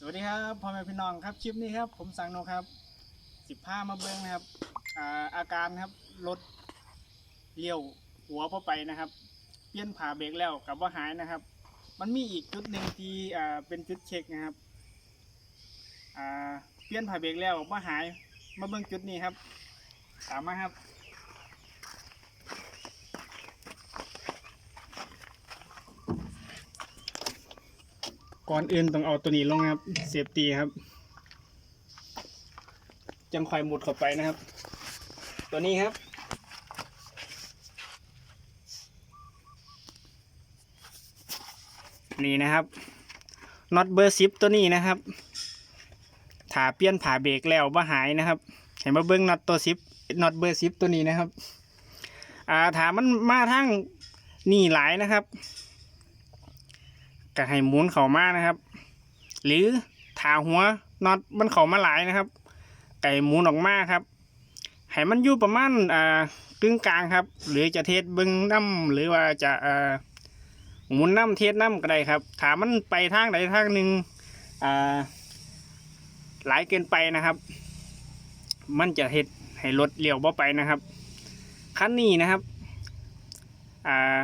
สวัสดีครับพ่อแม่พี่น้องครับคลิปนี้ครับ ผมสั่งโนครับสิบห้ามาเบิ้งนะครับอ่าอาการครับรถเลี้ยวหัวพอไปนะครับ เปลี่ยนผ่าเบรกแล้วกับว่าหายนะครับ มันมีอีกจุดหนึ่งที่อ่าเป็นจุดเช็คนะครับอ่าเปลี่ยนผ่าเบรกแล้วว่าหายมาเบิ้งจุดนี้ครับ ตามมาครับ ก่อนอื่นต้องเอาตัวนี้ลงนะครับเซฟตี้ครับ จังควายหมุดเข้าไปนะครับ ตัวนี้ครับ นี่นะครับน็อตเบอร์ซิปตัวนี้นะครับถาเปลี่ยนผ่าเบรกแล้วว่าหายนะครับ เห็นมาเบิ้งน็อตตัวซิปน็อตเบอร์ซิปตัวนี้นะครับ อ่าถามมันมาทั้งนี่หลายนะครับ ก็ให้หมุนเข้ามานะครับ หรือถาหัวน็อตมันเข้ามาหลายนะครับ ไก่หมุนออกมาครับให้มันอยู่ประมาณอ่ากึ่งกลางครับ หรือจะเทสเบิ้งน้ำหรือว่าจะอ่าหมุนน้ำเทสน้ำก็ได้ครับถามันไปทางใดทางหนึ่งอ่าหลายเกินไปนะครับ มันจะเฮ็ดให้รถเลี้ยวบ่ไปนะครับคันนี้นะครับ อ่า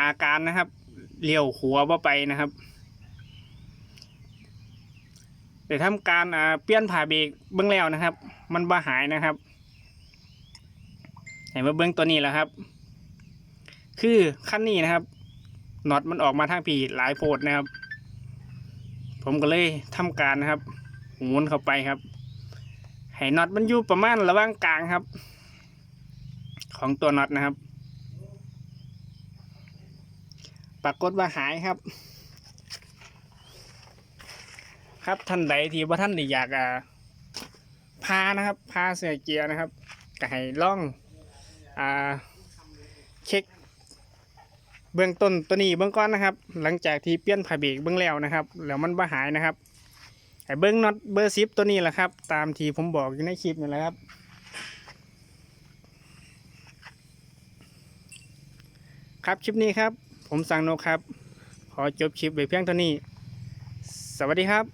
อาการนะครับเลี้ยวหัวว่าไปนะครับเดี๋ยวทำการอ่าเปลี่ยนผ่าเบรกเบื้องแล้วนะครับ มันบ่หายนะครับเห็นว่าเบื้องตัวนี้แล้วครับ คือขั้นนี้นะครับน็อตมันออกมาทางผีหลายโพดนะครับ ผมก็เลยทำการนะครับหมุนเข้าไปครับให้น็อตมันอยู่ประมาณระหว่างกลางครับ ของตัวน็อตนะครับ ป รากฏว่าหายครับ ครับท่านใดที่ว่าท่านอยากอ่าพานะครับพาเสือเกียร์นะครับก็ให้ล่องอ่าเช็คเบื้องต้นตัวนี้เบื้องก้อนนะครับ หลังจากที่เปลี่ยนผ่าเบรกเบื้องแล้วนะครับ แล้วมันบ่หายนะครับให้เบื้องน็อตเบอร์ซิปตัวนี้แหละครับ ตามที่ผมบอกอยู่ในคลิปนี่แหละครับครับคลิปนี้ครับ ผมสั่งนกครับ ขอจบคลิปไว้เพียงเท่านี้ สวัสดีครับ